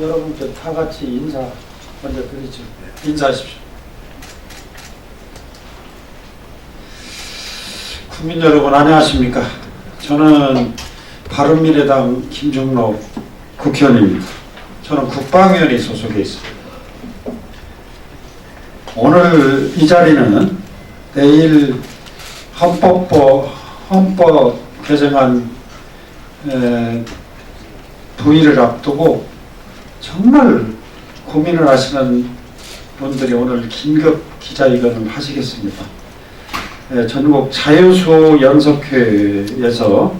여러분께 다 같이 인사 먼저 드리죠. 인사하십시오. 국민 여러분 안녕하십니까? 저는 바른미래당 김종록 국회의원입니다. 저는 국방위원회 소속에 있습니다. 오늘 이 자리는 내일 헌법법 헌법 개정안 에, 부의를 앞두고 정말 고민을 하시는 분들이 오늘 긴급 기자회견을 하시겠습니다. 에, 전국 자유수 연석회에서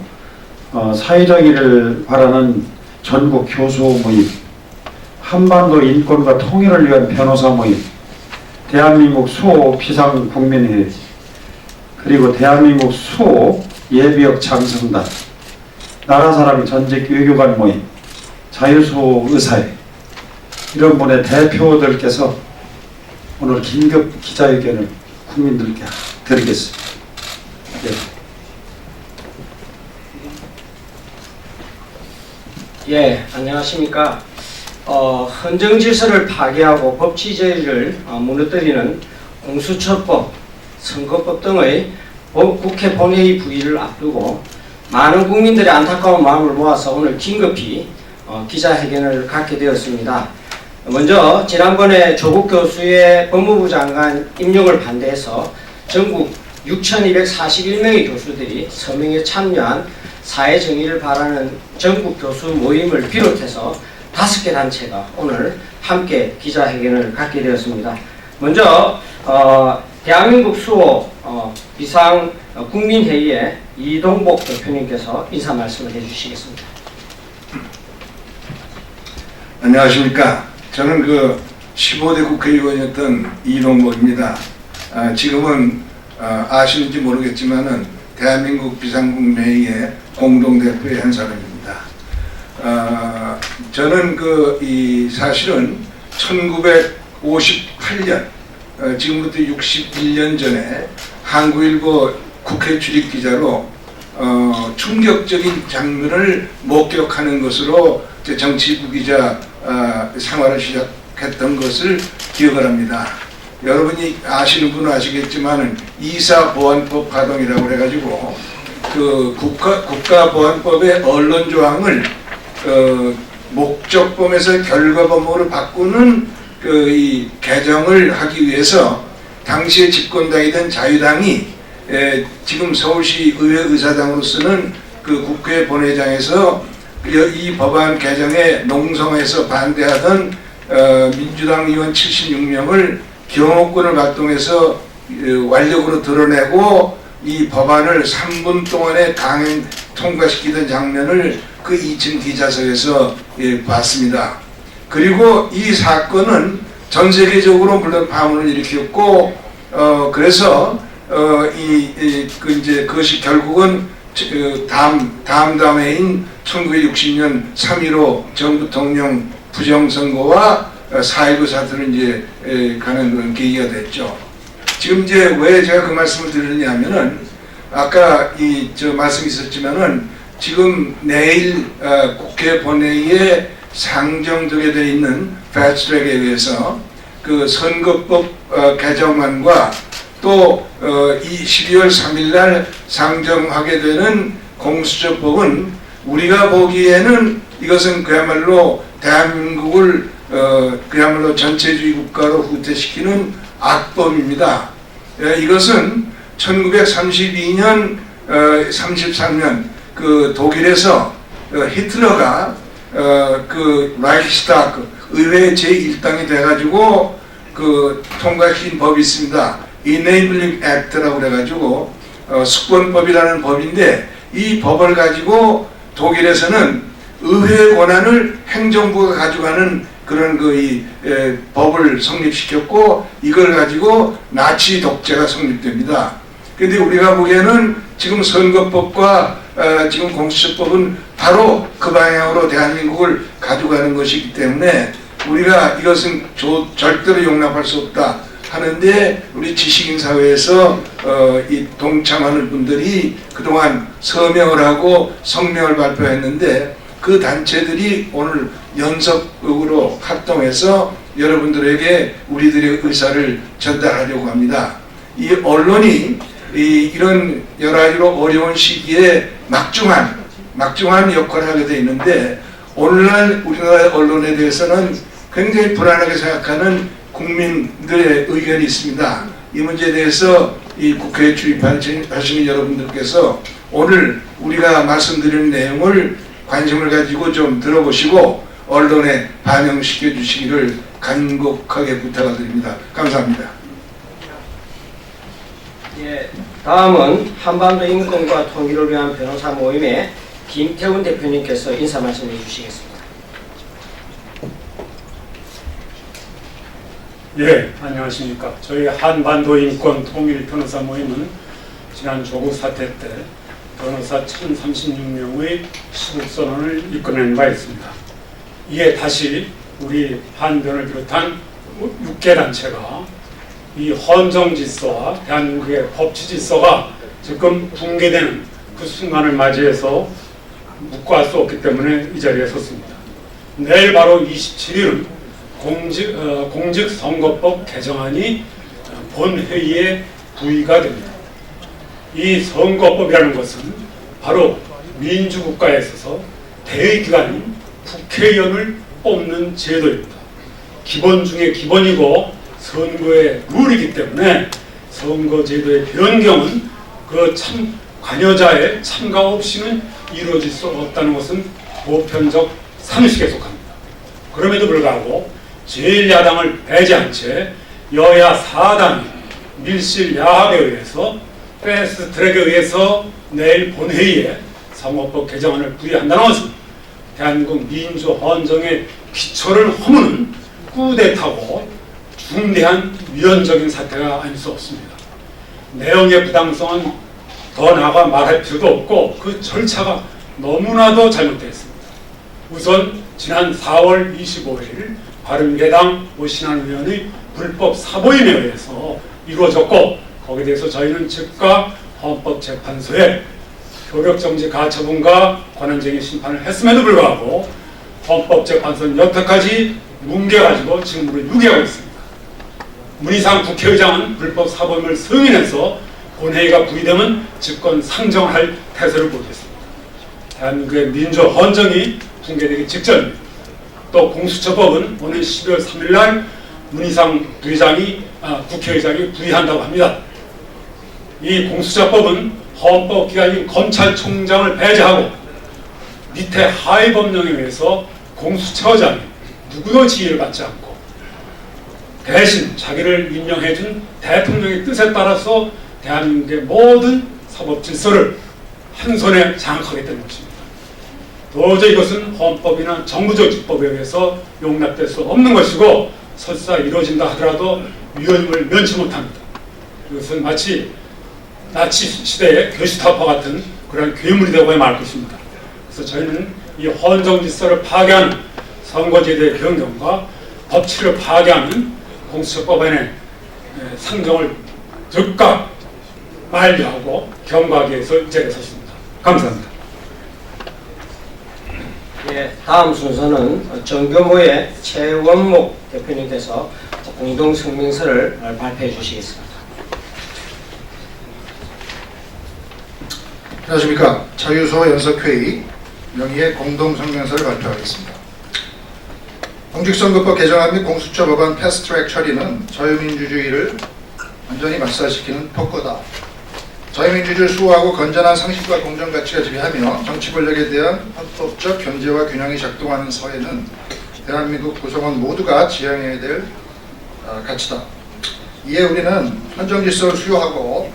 어, 사회정의를 바라는 전국 교수 모임, 한반도 인권과 통일을 위한 변호사 모임, 대한민국 수호 비상국민회의, 그리고 대한민국 수호 예비역 장성단, 나라사랑 전직 외교관 모임, 자유수 의사회 분의 대표들께서 오늘 긴급 기자회견을 국민들께 드리겠습니다. 예. 예, 안녕하십니까. 어, 헌정 질서를 파괴하고 법치제를 어, 무너뜨리는 공수처법, 선거법 등의 법- 국회 본회의 부의를 앞두고 많은 국민들의 안타까운 마음을 모아서 오늘 긴급히 어, 기자회견을 갖게 되었습니다. 먼저 지난번에 조국 교수의 법무부 장관 임용을 반대해서 전국 6,241명의 교수들이 서명에 참여한 사회 정의를 바라는 전국 교수 모임을 비롯해서 다섯 개 단체가 오늘 함께 기자회견을 갖게 되었습니다. 먼저 어, 대한민국 수호 어, 비상 어, 국민회의에 이동복 대표님께서 인사 말씀을 해주시겠습니다. 안녕하십니까. 저는 그 15대 국회의원이었던 이동복입니다. 아, 지금은 아, 아시는지 모르겠지만은 대한민국 비상국회의의 공동대표의 한 사람입니다. 아, 저는 그 이 사실은 1958년 어, 지금부터 61년 전에 한국일보 국회 출입 기자로 어, 충격적인 장면을 목격하는 것으로 제 정치부 기자 어, 생활을 시작했던 것을 기억을 합니다. 여러분이 아시는 분은 아시겠지만은 이사보안법 가동이라고 해가지고 그 국가 국가보안법의 언론 조항을 어, 목적범에서 결과범으로 바꾸는 그 이 개정을 하기 위해서 당시에 집권당이던 자유당이 에, 지금 서울시 의회 의사당으로서는 그 국회 본회장에서 이- 이 법안 개정에 농성해서 반대하던 어, 민주당 의원 76명을 경호권을 발동해서 어, 완력으로 드러내고 이 법안을 3분 동안에 강행 통과시키던 장면을 그 2층 기자석에서 예, 봤습니다. 그리고 이 사건은 전 세계적으로 물론 파문을 일으켰고 어 그래서 어이그 이제 그것이 결국은 저- 그 다음 다음 해인 1960년 3.15 정부 통령 부정선거와 4.19 사태로 이제 에, 가는 그런 계기가 됐죠. 지금 이제 왜 제가 그 말씀을 드리느냐 하면은 아까 이 저 말씀이 있었지만은 지금 내일 어, 국회 본회의에 상정되게 돼 있는 패스트트랙에 의해서 그 선거법 어, 개정안과 또 어, 이 12월 3일 날 상정하게 되는 공수처법은 우리가 보기에는 이것은 그야말로 대한민국을 어, 그야말로 전체주의 국가로 후퇴시키는 악법입니다. 예, 이것은 1932년, 어, 33년 그 독일에서 어, 히틀러가 어, 그 라이히스타크 의회 제1당이 돼가지고 그 통과시킨 법이 있습니다. Enabling Act라고 그래가지고 어, 숙권법이라는 법인데 이 법을 가지고 독일에서는 의회 권한을 행정부가 가져가는 그런 그 이 법을 성립시켰고 이걸 가지고 나치 독재가 성립됩니다. 근데 우리가 보기에는 지금 선거법과 어, 지금 공수처법은 바로 그 방향으로 대한민국을 가져가는 것이기 때문에 우리가 이것은 조- 절대로 용납할 수 없다 하는데 우리 지식인 사회에서 어, 이 동참하는 분들이 그동안 서명을 하고 성명을 발표했는데 그 단체들이 오늘 연석으로 합동해서 여러분들에게 우리들의 의사를 전달하려고 합니다. 이 언론이 이, 이런 여러 가지로 어려운 시기에 막중한 막중한 역할을 하게 돼 있는데 오늘날 우리나라 언론에 대해서는 굉장히 불안하게 생각하는 국민들의 의견이 있습니다. 이 문제에 대해서 이 국회에 출입하시는 여러분들께서 오늘 우리가 말씀드리는 내용을 관심을 가지고 좀 들어보시고 언론에 반영시켜 주시기를 간곡하게 부탁드립니다. 감사합니다. 예, 다음은 한반도 인권과 통일을 위한 변호사 모임의 김태훈 대표님께서 인사 말씀해 주시겠습니다. 예, 안녕하십니까. 저희 한반도 인권 통일 변호사 모임은 지난 조국 사태 때 변호사 1036명의 수국선언을 이끌어낸 바 있습니다. 이에 다시 우리 한변을 비롯한 6개 단체가 이 헌정 질서와 대한민국의 법치 질서가 지금 붕괴되는 그 순간을 맞이해서 묵과할 수 없기 때문에 이 자리에 섰습니다. 내일 바로 27일은 공직, 어, 공직선거법 개정안이 어, 본회의에 부의가 됩니다. 이 선거법이라는 것은 바로 민주국가에 있어서 대의기관인 국회의원을 뽑는 제도입니다. 기본 중에 기본이고 선거의 룰이기 때문에 선거제도의 변경은 그 참 관여자의 참가 없이는 이루어질 수 없다는 것은 보편적 상식에 속합니다. 그럼에도 불구하고 제1야당을 배제한 채 여야 4당이 밀실 야합에 의해서 패스트 트랙에 의해서 내일 본회의에 선거법 개정안을 부의한다는 것은 대한민국 민주 헌정의 기초를 허무는 꾸대타고 중대한 위헌적인 사태가 아닐 수 없습니다. 내용의 부당성은 더 나아가 말할 필요도 없고 그 절차가 너무나도 잘못되어 있습니다. 우선 지난 4월 25일 바른미래당 오신환 의원의 불법 사보임에 의해서 이루어졌고 거기에 대해서 저희는 즉각 헌법재판소에 효력정지 가처분과 권한쟁의 심판을 했음에도 불구하고 헌법재판소는 여태까지 뭉개가지고 직무를 유기하고 있습니다. 문희상 국회의장은 불법 사범을 승인해서 본회의가 부의되면 직권 상정할 태세를 보이겠습니다. 대한민국의 민주 헌정이 붕괴되기 직전입니다. 또 공수처법은 오늘 12월 3일 날 문희상 부의장이 아, 국회의장이 부의한다고 합니다. 이 공수처법은 헌법기관인 검찰총장을 배제하고 밑에 하위 법령에 의해서 공수처장이 누구도 지휘를 받지 않고 대신 자기를 임명해준 대통령의 뜻에 따라서 대한민국의 모든 사법 질서를 한 손에 장악하겠다는 것입니다. 도저히 이것은 헌법이나 정부적 집법에 의해서 용납될 수 없는 것이고 설사 이루어진다 하더라도 위헌임을 면치 못합니다. 이것은 마치 나치 시대의 교시타파 같은 그런 괴물이 되고 말 것입니다. 그래서 저희는 이 헌정 질서를 파괴하는 선거제도의 변경과 법치를 파괴하는 공수처법안의 에, 상정을 즉각 만료하고 경과하기 위해서 이 자리에 섰습니다. 감사합니다. 예, 다음 순서는 정교모의 최원목 대표님께서 공동 성명서를 발표해 주시겠습니다. 안녕하십니까. 자유소 연석회의 명의의 공동 성명서를 발표하겠습니다. 공직선거법 개정안 및 공수처 법안 패스트트랙 처리는 자유민주주의를 완전히 말살시키는 폭거다. 자유민주주의를 수호하고 건전한 상식과 공정 가치가 지배하며 정치 권력에 대한 헌법적 견제와 균형이 작동하는 사회는 대한민국 구성원 모두가 지향해야 될 어, 가치다. 이에 우리는 헌정 질서를 수호하고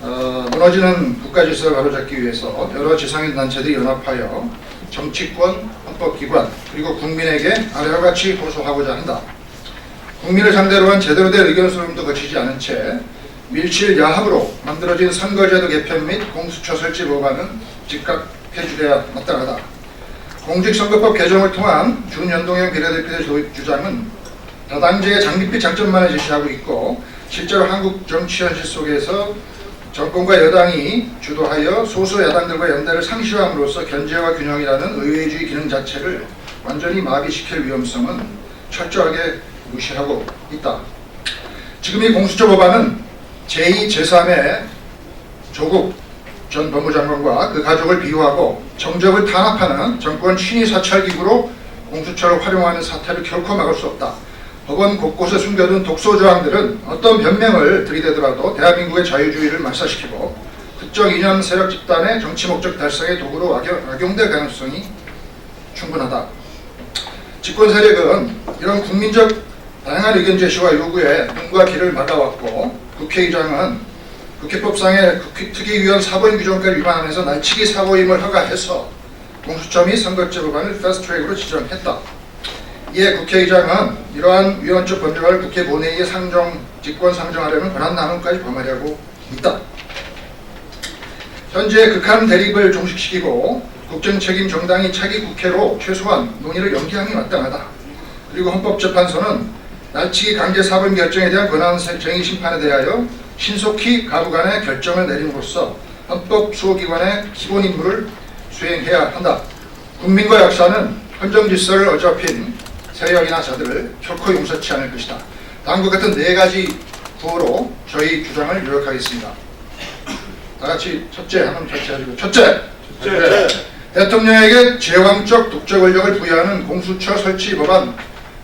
어, 무너지는 국가 질서를 바로잡기 위해서 여러 지상인 단체들이 연합하여 정치권, 헌법기관 그리고 국민에게 아래와 같이 호소하고자 한다. 국민을 상대로 한 제대로 된 의견 수렴도 거치지 않은 채 밀실 야합으로 만들어진 선거제도 개편 및 공수처 설치 법안은 즉각 폐지돼야 마땅하다. 공직선거법 개정을 통한 준연동형 비례대표제 도입 주장은 다당제의 장밋빛 장점만을 제시하고 있고 실제로 한국 정치 현실 속에서 정권과 여당이 주도하여 소수 야당들과 연대를 상실함으로써 견제와 균형이라는 의회주의 기능 자체를 완전히 마비시킬 위험성은 철저하게 무시하고 있다. 지금 이 공수처 법안은 제2, 제3의 조국 전 법무장관과 그 가족을 비호하고 정적을 탄압하는 정권 친위 사찰 기구로 공수처를 활용하는 사태를 결코 막을 수 없다. 법원 곳곳에 숨겨둔 독소 조항들은 어떤 변명을 들이대더라도 대한민국의 자유주의를 말살시키고 특정 이념 세력 집단의 정치 목적 달성의 도구로 악용, 악용될 가능성이 충분하다. 집권 세력은 이런 국민적 다양한 의견 제시와 요구에 눈과 귀를 막아왔고 국회의장은 국회법상의 국회 특위위원 사보임 규정까지 위반하면서 날치기 사보임을 허가해서 공수처 및 선거제 법안을 패스트트랙으로 지정했다. 이에 국회의장은 이러한 위헌적 범죄를 국회 본회의에 상정, 직권 상정하려는 권한 남용까지 범하려고 있다. 현재 극한 대립을 종식시키고 국정 책임 정당이 차기 국회로 최소한 논의를 연기하는 게 마땅하다. 그리고 헌법재판소는 날치기 강제 사범 결정에 대한 권한 정의 심판에 대하여 신속히 가부간의 결정을 내림으로써 헌법 수호기관의 기본 임무를 수행해야 한다. 국민과 역사는 헌정 질서를 어접힌 세력이나 자들을 결코 용서치 않을 것이다. 다음과 같은 네 가지 구호로 저희 주장을 요약하겠습니다. 다 같이 첫째 한번 같이 하시고 첫째, 대통령에게 제왕적 독재 권력을 부여하는 공수처 설치 법안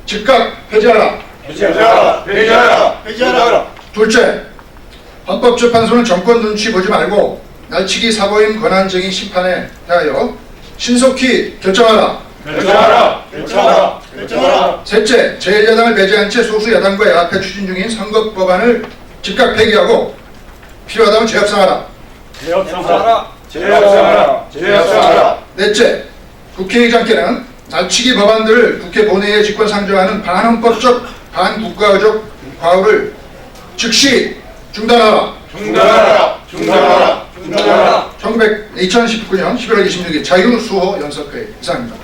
즉각 폐지하라. 회지하라! 회지하라! 회지하라! 둘째, 헌법재판소는 정권 눈치 보지 말고 날치기 사보임 권한쟁의 심판에 대하여 신속히 결정하라. 결정하라! 결정하라! 결정하라! 셋째, 제1야당을 배제한 채 소수 야당과 연합해 추진 중인 선거 법안을 즉각 폐기하고 필요하다면 재협상하라. 개혁상사 제압상하라! 제압상하라! 넷째, 국회의장께는 날치기 법안들을 국회 본회의에 직권 상정하는 반헌법적 반국가적 과오를 즉시 중단하라. 중단하라! 중단하라! 중단하라! 1900, 2019년 11월 26일 자유수호 연석회 이상입니다.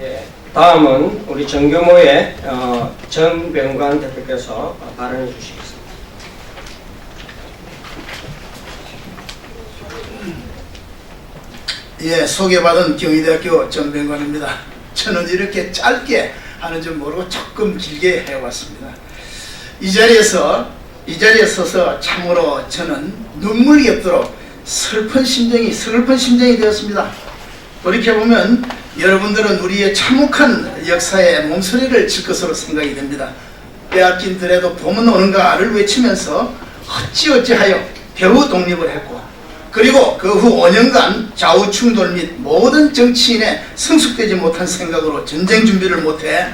예, 다음은 우리 정교모의 어, 정병관 대표께서 발언해 주시겠습니다. 예, 소개받은 경희대학교 전병관입니다. 저는 이렇게 짧게 하는 줄 모르고 조금 길게 해왔습니다. 이 자리에서 이 자리에 서서 참으로 저는 눈물이 없도록 슬픈 심정이 슬픈 심정이 되었습니다. 돌이켜 보면 여러분들은 우리의 참혹한 역사의 몸소리를 칠 것으로 생각이 됩니다. 빼앗긴 들에도 봄은 오는가를 외치면서 어찌어찌하여 겨우 독립을 했고 그리고 그 후 5년간 좌우 충돌 및 모든 정치인의 성숙되지 못한 생각으로 전쟁 준비를 못해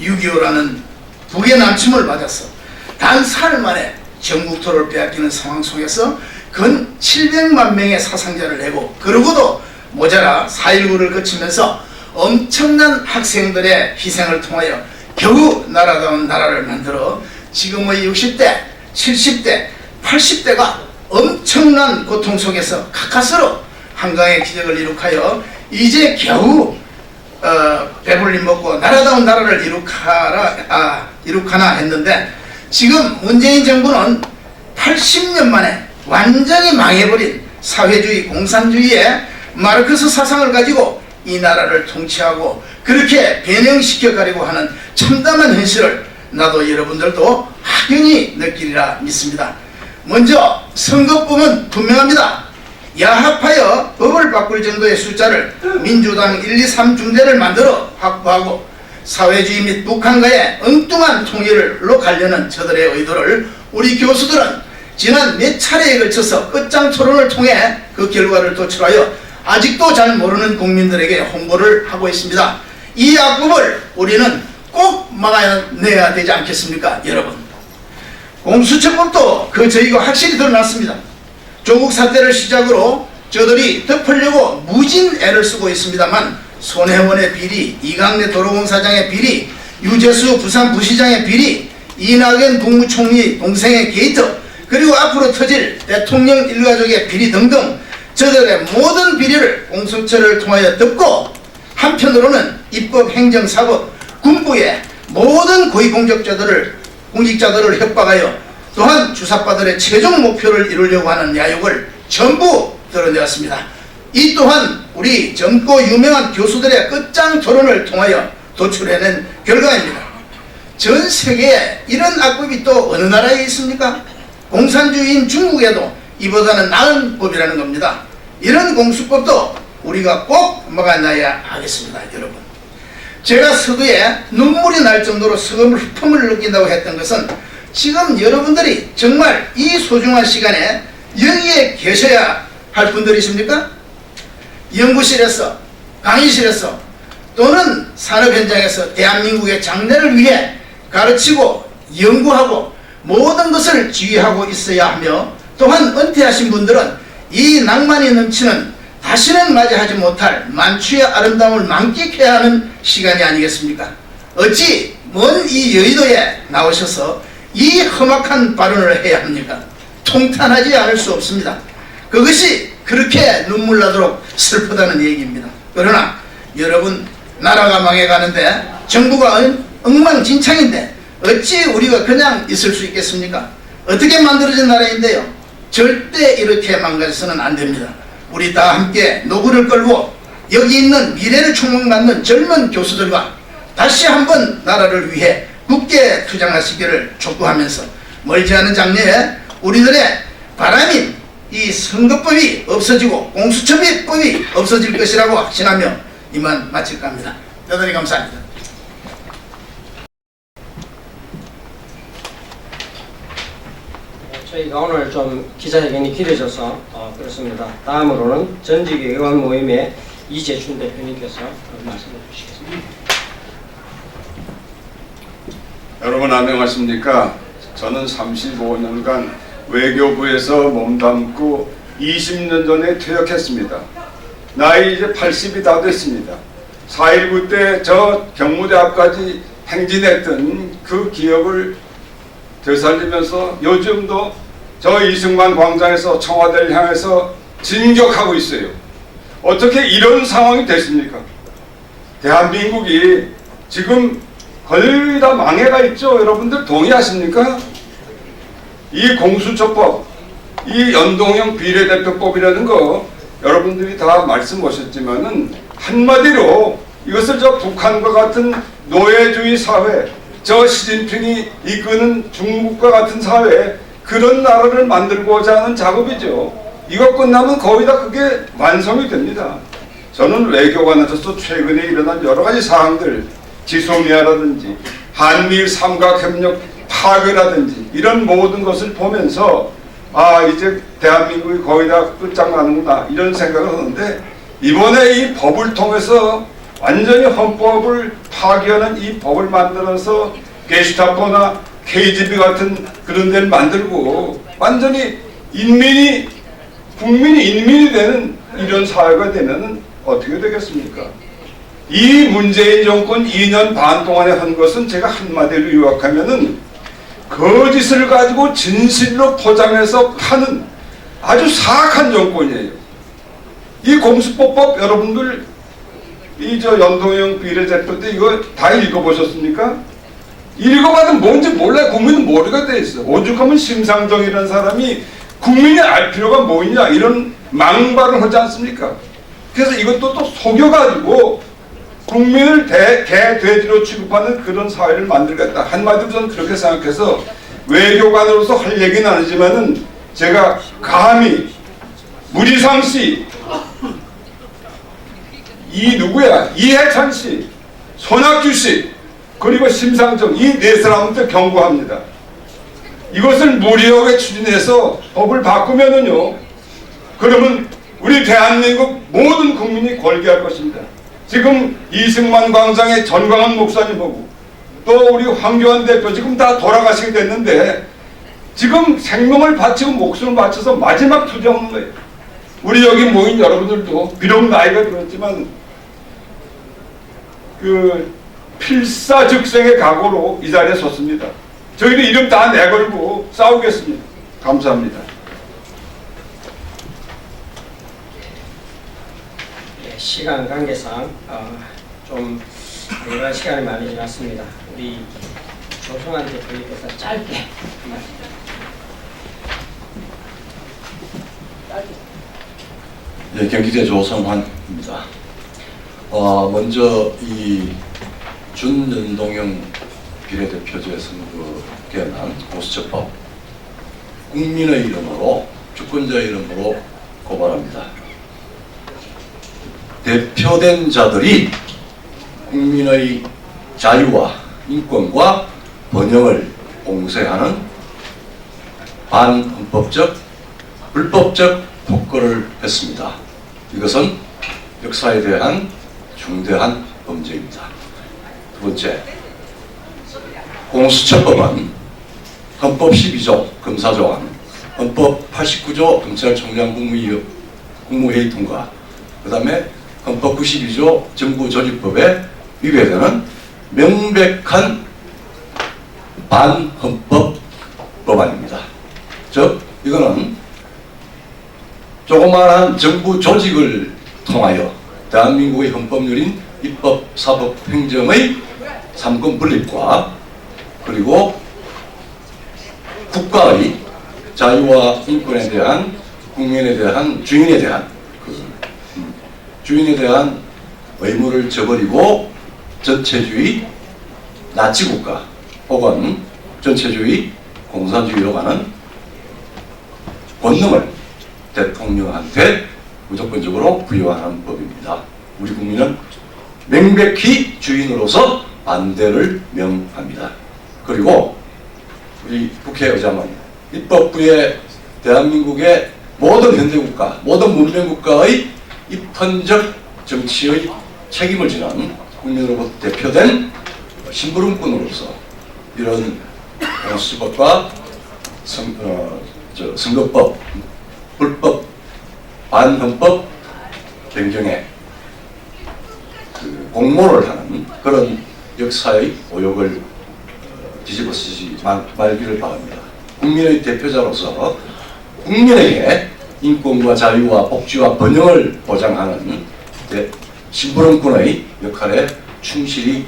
6.25라는 북의 남침을 맞았어. 단 사흘 만에 전국토를 빼앗기는 상황 속에서 근 700만 명의 사상자를 내고 그러고도 모자라 4.19를 거치면서 엄청난 학생들의 희생을 통하여 겨우 나라다운 나라를 만들어 지금의 60대, 70대, 80대가 엄청난 고통 속에서 가까스로 한강의 기적을 이룩하여 이제 겨우 어, 배불리 먹고 나라다운 나라를 이룩하라 아, 이룩하나 했는데 지금 문재인 정부는 80년 만에 완전히 망해버린 사회주의 공산주의의 마르크스 사상을 가지고 이 나라를 통치하고 그렇게 변형시켜 가려고 하는 참담한 현실을 나도 여러분들도 확연히 느끼리라 믿습니다. 먼저 선거법은 분명합니다. 야합하여 법을 바꿀 정도의 숫자를 민주당 1, 2, 3 중대를 만들어 확보하고 사회주의 및 북한과의 엉뚱한 통일로 가려는 저들의 의도를 우리 교수들은 지난 몇 차례에 걸쳐서 끝장 토론을 통해 그 결과를 도출하여 아직도 잘 모르는 국민들에게 홍보를 하고 있습니다. 이 악법을 우리는 꼭 막아내야 되지 않겠습니까, 여러분? 공수처법도 그 저희가 확실히 드러났습니다. 조국 사태를 시작으로 저들이 덮으려고 무진 애를 쓰고 있습니다만 손혜원의 비리, 이강래 도로공사장의 비리, 유재수 부산 부시장의 비리, 이낙연 국무총리 동생의 게이트, 그리고 앞으로 터질 대통령 일가족의 비리 등등 저들의 모든 비리를 공수처를 통하여 덮고 한편으로는 입법, 행정, 사법, 군부의 모든 고위공직자들을 공직자들을 협박하여 또한 주사파들의 최종 목표를 이루려고 하는 야욕을 전부 드러내었습니다. 이 또한 우리 젊고 유명한 교수들의 끝장 토론을 통하여 도출해낸 결과입니다. 전 세계에 이런 악법이 또 어느 나라에 있습니까? 공산주의인 중국에도 이보다는 나은 법이라는 겁니다. 이런 공수법도 우리가 꼭 막아놔야 하겠습니다, 여러분. 제가 서두에 눈물이 날 정도로 서금을 흠을 느낀다고 했던 것은 지금 여러분들이 정말 이 소중한 시간에 여기에 계셔야 할 분들이십니까? 연구실에서, 강의실에서 또는 산업 현장에서 대한민국의 장래를 위해 가르치고 연구하고 모든 것을 지휘하고 있어야 하며 또한 은퇴하신 분들은 이 낭만이 넘치는 다시는 맞이하지 못할 만추의 아름다움을 만끽해야 하는 시간이 아니겠습니까? 어찌 먼 이 여의도에 나오셔서 이 험악한 발언을 해야 합니까? 통탄하지 않을 수 없습니다. 그것이 그렇게 눈물 나도록 슬프다는 얘기입니다. 그러나 여러분 나라가 망해가는데 정부가 엉- 엉망진창인데 어찌 우리가 그냥 있을 수 있겠습니까? 어떻게 만들어진 나라인데요? 절대 이렇게 망가져서는 안 됩니다. 우리 다 함께 노고를 끌고 여기 있는 미래를 총망받는 젊은 교수들과 다시 한번 나라를 위해 굳게 투쟁하시기를 촉구하면서 멀지 않은 장래에 우리들의 바람인 이 선거법이 없어지고 공수처법이 없어질 것이라고 확신하며 이만 마칠까 합니다. 대단히 감사합니다. 저희가 오늘 좀 기자회견이 길어져서 어, 그렇습니다. 다음으로는 전직 의원 모임의 이재춘 대표님께서 말씀해 주시겠습니다. 여러분 안녕하십니까? 저는 35년간 외교부에서 몸담고 20년 전에 퇴역했습니다. 나이 이제 80이 다 됐습니다. 4.19 때 저 경무대 앞까지 행진했던 그 기억을 되살리면서 요즘도 저 이승만 광장에서 청와대를 향해서 진격하고 있어요. 어떻게 이런 상황이 됐습니까? 대한민국이 지금 거의 다 망해가 있죠. 여러분들 동의하십니까? 이 공수처법, 이 연동형 비례대표법이라는 거 여러분들이 다 말씀하셨지만은 한마디로 이것을 저 북한과 같은 노예주의 사회, 저 시진핑이 이끄는 중국과 같은 사회 그런 나라를 만들고자 하는 작업이죠. 이거 끝나면 거의 다 그게 완성이 됩니다. 저는 외교관에서도 최근에 일어난 여러 가지 사항들, 지소미아라든지 한미일 삼각협력 파괴라든지 이런 모든 것을 보면서 아 이제 대한민국이 거의 다 끝장나는구나 이런 생각을 하는데 이번에 이 법을 통해서 완전히 헌법을 파괴하는 이 법을 만들어서 게시타포나 KGB 같은 그런 데를 만들고 완전히 인민이 국민이 인민이 되는 이런 사회가 되면은 어떻게 되겠습니까? 이 문재인 정권 2년 반 동안에 한 것은 제가 한마디로 요약하면은 거짓을 가지고 진실로 포장해서 파는 아주 사악한 정권이에요. 이 공수법법 여러분들 이 저 연동형 비례대표 때 이거 다 읽어보셨습니까? 읽어봐도 뭔지 몰라요. 국민은 모르게 돼 있어. 오죽하면 심상정이라는 사람이 국민이 알 필요가 뭐 있냐 이런 망발을 하지 않습니까? 그래서 이것도 또 속여가지고 국민을 대, 개, 돼지로 취급하는 그런 사회를 만들겠다. 한마디로 저는 그렇게 생각해서 외교관으로서 할 얘기는 아니지만은 제가 감히 무리상 씨, 이 누구야? 이해찬 씨, 손학규 씨, 그리고 심상정 이 네 사람한테 경고합니다. 이것을 무리하게 추진해서 법을 바꾸면은요, 그러면 우리 대한민국 모든 국민이 걸게할 것입니다. 지금 이승만 광장의 전광훈 목사님하고 또 우리 황교안 대표 지금 다 돌아가시게 됐는데 지금 생명을 바치고 목숨을 바쳐서 마지막 투쟁하는 거예요. 우리 여기 모인 여러분들도 비록 나이가 들었지만 그 필사즉생의 각오로 이 자리에 섰습니다. 저희는 이름 다 내걸고 싸우겠습니다. 감사합니다. 예, 시간 관계상 어, 좀 일반 시간이 많이 지났습니다. 우리 조성한 대표님께서 짧게 예, 경기대 조성환입니다. 어, 먼저 이 준연동형 비례대표제 선거에 난 공수처법 국민의 이름으로 주권자의 이름으로 고발합니다. 대표된 자들이 국민의 자유와 인권과 번영을 봉쇄하는 반헌법적 불법적 폭거를 했습니다. 이것은 역사에 대한 중대한 범죄입니다. 두 번째, 공수처법은 헌법 12조 검사조항, 헌법 89조 검찰총장 국무회의 통과, 그 다음에 헌법 92조 정부조직법에 위배되는 명백한 반헌법 법안입니다. 즉, 이거는 조그마한 정부 조직을 통하여 대한민국의 헌법률인 입법, 사법, 행정의 삼권 분립과 그리고 국가의 자유와 인권에 대한 국민에 대한 주인에 대한 그 음, 주인에 대한 의무를 저버리고 전체주의 나치 국가 혹은 전체주의 공산주의로 가는 권능을 대통령한테 무조건적으로 부여하는 법입니다. 우리 국민은 명백히 주인으로서 반대를 명합니다. 그리고 우리 국회의장은 입법부의 대한민국의 모든 현대국가, 모든 문명국가의 입헌적 정치의 책임을 지는 국민으로부터 대표된 심부름꾼으로서 이런 공수법과 선, 어, 저, 선거법, 불법, 반헌법 변경에 그 공모를 하는 그런 역사의 오욕을 어, 뒤집어 쓰지 말- 말기를 바랍니다. 국민의 대표자로서 국민에게 인권과 자유와 복지와 번영을 보장하는 대- 심부름꾼의 역할에 충실히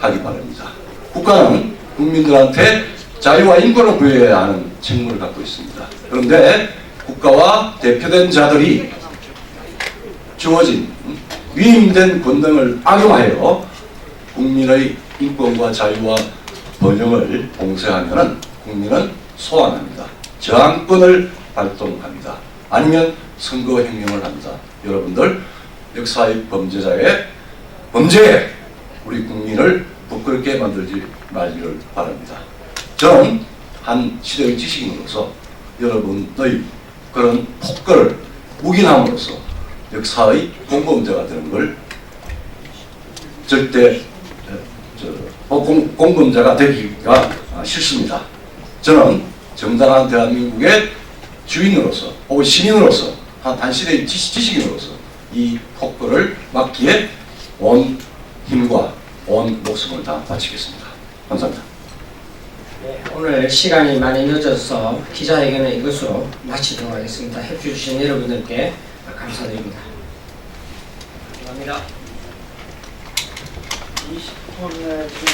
하기 바랍니다. 국가는 국민들한테 자유와 인권을 부여해야 하는 책무를 갖고 있습니다. 그런데 국가와 대표된 자들이 주어진 위임된 권능을 악용하여 국민의 인권과 자유와 번영을 봉쇄하면 국민은 소환합니다. 저항권을 발동합니다. 아니면 선거혁명을 합니다. 여러분들 역사의 범죄자의 범죄에 우리 국민을 부끄럽게 만들지 말기를 바랍니다. 저는 한 시대의 지식인으로서 여러분의 그런 폭거를 묵인함으로써 역사의 공범자가 되는 걸 절대 공, 공범자가 되기가 아, 싫습니다. 저는 정당한 대한민국의 주인으로서 혹은 시민으로서 한, 지식, 지식인으로서 이 폭거를 막기에 온 힘과 온 목숨을 다 바치겠습니다. 감사합니다. 네, 오늘 시간이 많이 늦어서 기자회견은 이것으로 마치도록 하겠습니다. 해주신 여러분들께 감사드립니다. 감사합니다. 20분 내에